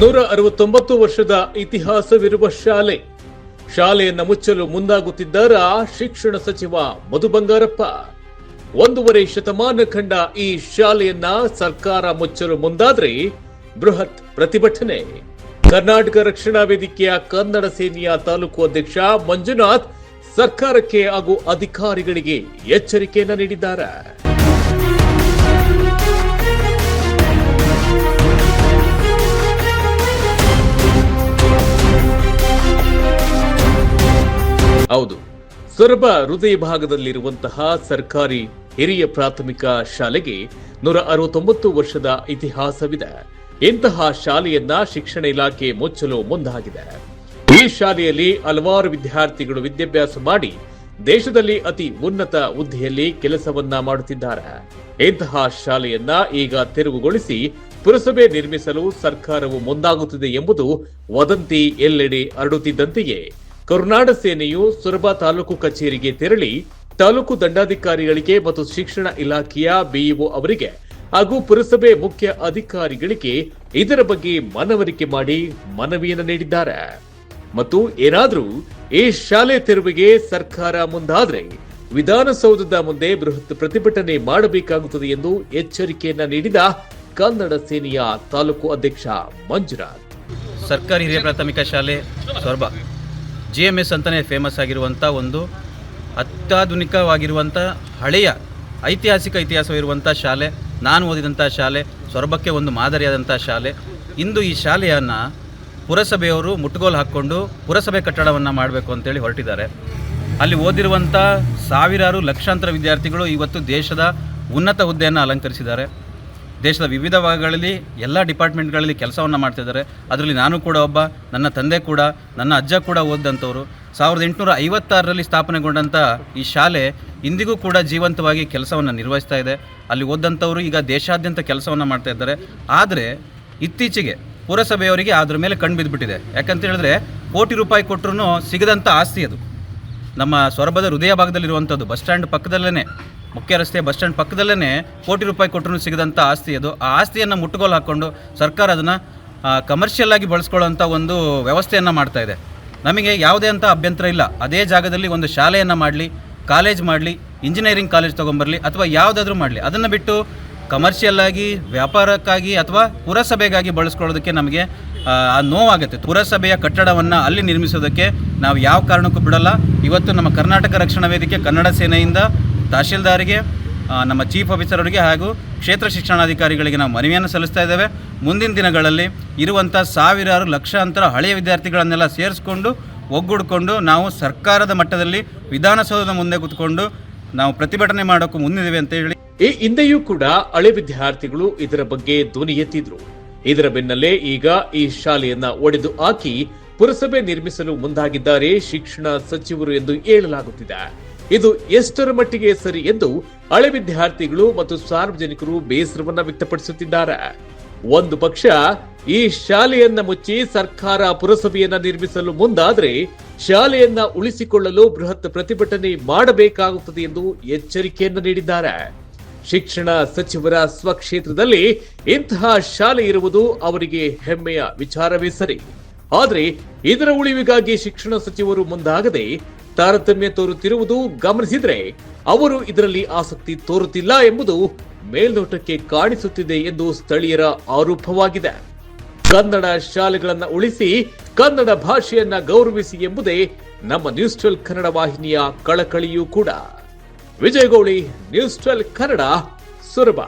ನೂರ ಅರವತ್ತೊಂಬತ್ತು ವರ್ಷದ ಇತಿಹಾಸವಿರುವ ಶಾಲೆ. ಶಾಲೆಯನ್ನು ಮುಚ್ಚಲು ಮುಂದಾಗುತ್ತಿದ್ದಾರ ಶಿಕ್ಷಣ ಸಚಿವ ಮಧು ಬಂಗಾರಪ್ಪ. ಒಂದೂವರೆ ಶತಮಾನ ಕಂಡ ಈ ಶಾಲೆಯನ್ನ ಸರ್ಕಾರ ಮುಚ್ಚಲು ಮುಂದಾದ್ರೆ ಬೃಹತ್ ಪ್ರತಿಭಟನೆ. ಕರ್ನಾಟಕ ರಕ್ಷಣಾ ವೇದಿಕೆಯ ಕನ್ನಡ ಸೇನೆಯ ತಾಲೂಕು ಅಧ್ಯಕ್ಷ ಮಂಜುನಾಥ್ ಸರ್ಕಾರಕ್ಕೆ ಹಾಗೂ ಅಧಿಕಾರಿಗಳಿಗೆ ಎಚ್ಚರಿಕೆಯನ್ನು ನೀಡಿದ್ದಾರೆ. ಹೌದು. ಸೊರಬ ಹೃದಯ ಭಾಗದಲ್ಲಿರುವಂತಹ ಸರ್ಕಾರಿ ಹಿರಿಯ ಪ್ರಾಥಮಿಕ ಶಾಲೆಗೆ ನೂರ ಅರವತ್ತೊಂಬತ್ತು ವರ್ಷದ ಇತಿಹಾಸವಿದೆ. ಇಂತಹ ಶಾಲೆಯನ್ನ ಶಿಕ್ಷಣ ಇಲಾಖೆ ಮುಚ್ಚಲು ಮುಂದಾಗಿದೆ. ಈ ಶಾಲೆಯಲ್ಲಿ ಹಲವಾರು ವಿದ್ಯಾರ್ಥಿಗಳು ವಿದ್ಯಾಭ್ಯಾಸ ಮಾಡಿ ದೇಶದಲ್ಲಿ ಅತಿ ಉನ್ನತ ಹುದ್ದೆಯಲ್ಲಿ ಕೆಲಸವನ್ನ ಮಾಡುತ್ತಿದ್ದಾರೆ. ಇಂತಹ ಶಾಲೆಯನ್ನ ಈಗ ತೆರವುಗೊಳಿಸಿ ಪುರಸಭೆ ನಿರ್ಮಿಸಲು ಸರ್ಕಾರವು ಮುಂದಾಗುತ್ತಿದೆ ಎಂಬುದು ವದಂತಿ ಎಲ್ಲೆಡೆ ಹರಡುತ್ತಿದ್ದಂತೆಯೇ. ಕರುನಾಡ ಸೇನೆಯು ಸೊರಬ ತಾಲೂಕು ಕಚೇರಿಗೆ ತೆರಳಿ ತಾಲೂಕು ದಂಡಾಧಿಕಾರಿಗಳಿಗೆ ಮತ್ತು ಶಿಕ್ಷಣ ಇಲಾಖೆಯ ಬಿಇಒ ಅವರಿಗೆ ಹಾಗೂ ಪುರಸಭೆ ಮುಖ್ಯ ಅಧಿಕಾರಿಗಳಿಗೆ ಇದರ ಬಗ್ಗೆ ಮನವರಿಕೆ ಮಾಡಿ ಮನವಿಯನ್ನು ನೀಡಿದ್ದಾರೆ. ಮತ್ತು ಏನಾದರೂ ಈ ಶಾಲೆ ತೆರವಿಗೆ ಸರ್ಕಾರ ಮುಂದಾದ್ರೆ ವಿಧಾನಸೌಧದ ಮುಂದೆ ಬೃಹತ್ ಪ್ರತಿಭಟನೆ ಮಾಡಬೇಕಾಗುತ್ತದೆ ಎಂದು ಎಚ್ಚರಿಕೆಯನ್ನ ನೀಡಿದ ಕನ್ನಡ ಸೇನೆಯ ತಾಲೂಕು ಅಧ್ಯಕ್ಷ ಮಂಜುನಾಥ್. ಸರ್ಕಾರಿ ಹಿರಿಯ ಪ್ರಾಥಮಿಕ ಶಾಲೆ ಸೊರಬ. ಜಿ ಎಂ ಎಸ್ ಅಂತಲೇ ಫೇಮಸ್ ಆಗಿರುವಂಥ ಒಂದು ಅತ್ಯಾಧುನಿಕವಾಗಿರುವಂಥ ಹಳೆಯ ಐತಿಹಾಸಿಕ ಇತಿಹಾಸವಿರುವಂಥ ಶಾಲೆ, ನಾನು ಓದಿದಂಥ ಶಾಲೆ, ಸೊರಬಕ್ಕೆ ಒಂದು ಮಾದರಿಯಾದಂಥ ಶಾಲೆ. ಇಂದು ಈ ಶಾಲೆಯನ್ನು ಪುರಸಭೆಯವರು ಮುಟ್ಟುಗೋಲು ಹಾಕ್ಕೊಂಡು ಪುರಸಭೆ ಕಟ್ಟಡವನ್ನು ಮಾಡಬೇಕು ಅಂತೇಳಿ ಹೊರಟಿದ್ದಾರೆ. ಅಲ್ಲಿ ಓದಿರುವಂಥ ಸಾವಿರಾರು ಲಕ್ಷಾಂತರ ವಿದ್ಯಾರ್ಥಿಗಳು ಇವತ್ತು ದೇಶದ ಉನ್ನತ ಹುದ್ದೆಯನ್ನು ಅಲಂಕರಿಸಿದ್ದಾರೆ. ದೇಶದ ವಿವಿಧ ಭಾಗಗಳಲ್ಲಿ ಎಲ್ಲ ಡಿಪಾರ್ಟ್ಮೆಂಟ್ಗಳಲ್ಲಿ ಕೆಲಸವನ್ನು ಮಾಡ್ತಿದ್ದಾರೆ. ಅದರಲ್ಲಿ ನಾನು ಕೂಡ ಒಬ್ಬ, ನನ್ನ ತಂದೆ ಕೂಡ, ನನ್ನ ಅಜ್ಜ ಕೂಡ ಓದಿದಂಥವ್ರು. ಸಾವಿರದ ಎಂಟುನೂರ ಐವತ್ತಾರರಲ್ಲಿ ಸ್ಥಾಪನೆಗೊಂಡಂಥ ಈ ಶಾಲೆ ಇಂದಿಗೂ ಕೂಡ ಜೀವಂತವಾಗಿ ಕೆಲಸವನ್ನು ನಿರ್ವಹಿಸ್ತಾ ಇದೆ. ಅಲ್ಲಿ ಓದಂಥವರು ಈಗ ದೇಶಾದ್ಯಂತ ಕೆಲಸವನ್ನು ಮಾಡ್ತಾ ಇದ್ದಾರೆ. ಆದರೆ ಇತ್ತೀಚೆಗೆ ಪುರಸಭೆಯವರಿಗೆ ಅದ್ರ ಮೇಲೆ ಕಣ್ಬಿದ್ದುಬಿಟ್ಟಿದೆ ಯಾಕಂತ ಹೇಳಿದ್ರೆ ಕೋಟಿ ರೂಪಾಯಿ ಕೊಟ್ಟರು ಸಿಗದಂಥ ಆಸ್ತಿ ಅದು. ನಮ್ಮ ಸೊರಬದ ಹೃದಯ ಭಾಗದಲ್ಲಿರುವಂಥದ್ದು ಬಸ್ ಸ್ಟ್ಯಾಂಡ್ ಪಕ್ಕದಲ್ಲೇ ಮುಖ್ಯ ರಸ್ತೆ ಬಸ್ ಸ್ಟ್ಯಾಂಡ್ ಪಕ್ಕದಲ್ಲೇ ಕೋಟಿ ರೂಪಾಯಿ ಕೊಟ್ಟರು ಸಿಗದಂಥ ಆಸ್ತಿ ಅದು. ಆ ಆಸ್ತಿಯನ್ನು ಮುಟ್ಟುಗೋಲು ಹಾಕ್ಕೊಂಡು ಸರ್ಕಾರ ಅದನ್ನು ಕಮರ್ಷಿಯಲ್ ಆಗಿ ಬಳಸ್ಕೊಳ್ಳೋಂಥ ಒಂದು ವ್ಯವಸ್ಥೆಯನ್ನು ಮಾಡ್ತಾ ಇದೆ. ನಮಗೆ ಯಾವುದೇ ಅಂತ ಅಭ್ಯಂತರ ಇಲ್ಲ. ಅದೇ ಜಾಗದಲ್ಲಿ ಒಂದು ಶಾಲೆಯನ್ನು ಮಾಡಲಿ, ಕಾಲೇಜ್ ಮಾಡಲಿ ಇಂಜಿನಿಯರಿಂಗ್ ಕಾಲೇಜ್ ತೊಗೊಂಬರಲಿ ಅಥವಾ ಯಾವುದಾದ್ರೂ ಮಾಡಲಿ. ಅದನ್ನು ಬಿಟ್ಟು ಕಮರ್ಷಿಯಲ್ ಆಗಿ, ವ್ಯಾಪಾರಕ್ಕಾಗಿ ಅಥವಾ ಪುರಸಭೆಗಾಗಿ ಬಳಸ್ಕೊಳ್ಳೋದಕ್ಕೆ ನಮಗೆ ಆ, ನೋವಾಗುತ್ತೆ. ಪುರಸಭೆಯ ಕಟ್ಟಡವನ್ನು ಅಲ್ಲಿ ನಿರ್ಮಿಸೋದಕ್ಕೆ ನಾವು ಯಾವ ಕಾರಣಕ್ಕೂ ಬಿಡಲ್ಲ. ಇವತ್ತು ನಮ್ಮ ಕರ್ನಾಟಕ ರಕ್ಷಣಾ ವೇದಿಕೆ ಕನ್ನಡ ಸೇನೆಯಿಂದ ತಹಶೀಲ್ದಾರಿಗೆ ನಮ್ಮ ಚೀಫ್ ಆಫೀಸರ್ ಅವರಿಗೆ ಹಾಗೂ ಕ್ಷೇತ್ರ ಶಿಕ್ಷಣಾಧಿಕಾರಿಗಳಿಗೆ ನಾವು ಮನವಿಯನ್ನು ಸಲ್ಲಿಸ್ತಾ ಇದ್ದೇವೆ. ಮುಂದಿನ ದಿನಗಳಲ್ಲಿ ಇರುವಂಥ ಸಾವಿರಾರು ಲಕ್ಷಾಂತರ ಹಳೆಯ ವಿದ್ಯಾರ್ಥಿಗಳನ್ನೆಲ್ಲ ಸೇರಿಸ್ಕೊಂಡು ಒಗ್ಗೂಡಿಕೊಂಡು ನಾವು ಸರ್ಕಾರದ ಮಟ್ಟದಲ್ಲಿ ವಿಧಾನಸೌಧದ ಮುಂದೆ ಕೂತ್ಕೊಂಡು ನಾವು ಪ್ರತಿಭಟನೆ ಮಾಡೋಕ್ಕೂ ಮುಂದಿದ್ದೇವೆ ಅಂತ ಹೇಳಿ. ಈ ಹಿಂದೆಯೂ ಕೂಡ ಹಳೆ ವಿದ್ಯಾರ್ಥಿಗಳು ಇದರ ಬಗ್ಗೆ ಧ್ವನಿ ಎತ್ತಿದ್ರು. ಇದರ ಬೆನ್ನಲ್ಲೇ ಈಗ ಈ ಶಾಲೆಯನ್ನ ಒಡೆದು ಹಾಕಿ ಪುರಸಭೆ ನಿರ್ಮಿಸಲು ಮುಂದಾಗಿದ್ದಾರೆ ಶಿಕ್ಷಣ ಸಚಿವರು ಎಂದು ಹೇಳಲಾಗುತ್ತಿದೆ. ಇದು ಎಷ್ಟರ ಮಟ್ಟಿಗೆ ಸರಿ ಎಂದು ಹಳೆ ವಿದ್ಯಾರ್ಥಿಗಳು ಮತ್ತು ಸಾರ್ವಜನಿಕರು ಬೇಸರವನ್ನ ವ್ಯಕ್ತಪಡಿಸುತ್ತಿದ್ದಾರೆ. ಒಂದು ಪಕ್ಷ ಈ ಶಾಲೆಯನ್ನ ಮುಚ್ಚಿ ಸರ್ಕಾರ ಪುರಸಭೆಯನ್ನ ನಿರ್ಮಿಸಲು ಮುಂದಾದ್ರೆ ಶಾಲೆಯನ್ನ ಉಳಿಸಿಕೊಳ್ಳಲು ಬೃಹತ್ ಪ್ರತಿಭಟನೆ ಮಾಡಬೇಕಾಗುತ್ತದೆ ಎಂದು ಎಚ್ಚರಿಕೆಯನ್ನು ನೀಡಿದ್ದಾರೆ. ಶಿಕ್ಷಣ ಸಚಿವರ ಸ್ವಕ್ಷೇತ್ರದಲ್ಲಿ ಇಂತಹ ಶಾಲೆ ಇರುವುದು ಅವರಿಗೆ ಹೆಮ್ಮೆಯ ವಿಚಾರವೇ ಸರಿ. ಆದರೆ ಇದರ ಉಳಿವಿಗಾಗಿ ಶಿಕ್ಷಣ ಸಚಿವರು ಮುಂದಾಗದೆ ತಾರತಮ್ಯ ತೋರುತ್ತಿರುವುದು ಗಮನಿಸಿದರೆ ಅವರು ಇದರಲ್ಲಿ ಆಸಕ್ತಿ ತೋರುತ್ತಿಲ್ಲ ಎಂಬುದು ಮೇಲ್ನೋಟಕ್ಕೆ ಕಾಣಿಸುತ್ತಿದೆ ಎಂದು ಸ್ಥಳೀಯರ ಆರೋಪವಾಗಿದೆ. ಕನ್ನಡ ಶಾಲೆಗಳನ್ನು ಉಳಿಸಿ ಕನ್ನಡ ಭಾಷೆಯನ್ನ ಗೌರವಿಸಿ ಎಂಬುದೇ ನಮ್ಮ ನ್ಯೂಸ್ ಟ್ವೆಲ್ ಕನ್ನಡ ವಾಹಿನಿಯ ಕಳಕಳಿಯೂ ಕೂಡ. Vijayagouli news twelve Kannada Soraba.